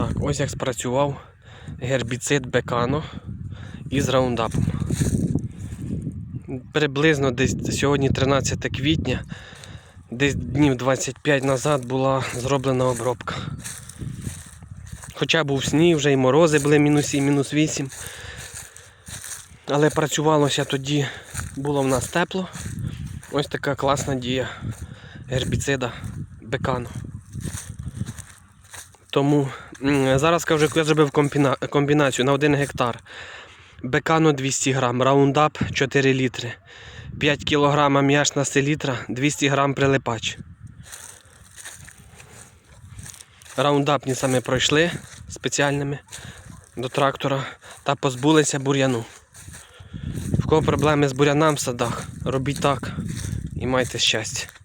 Так, ось як спрацював гербіцид Бекано із раундапом. Приблизно десь сьогодні 13 квітня, десь днів 25 назад була зроблена обробка. Хоча був сніг, вже і морози були мінус 7, мінус 8. Але працювалося тоді, було в нас тепло. Ось така класна дія гербіцида Бекано. Тому зараз кажу, я зробив комбінацію на 1 гектар. Бекано 200 грам, раундап 4 літри, 5 кг м'яшна селітра, 200 грам прилипач. Раундапні саме пройшли спеціальними до трактора та позбулися бур'яну. В кого проблеми з бур'янам в садах, робіть так і майте щастя.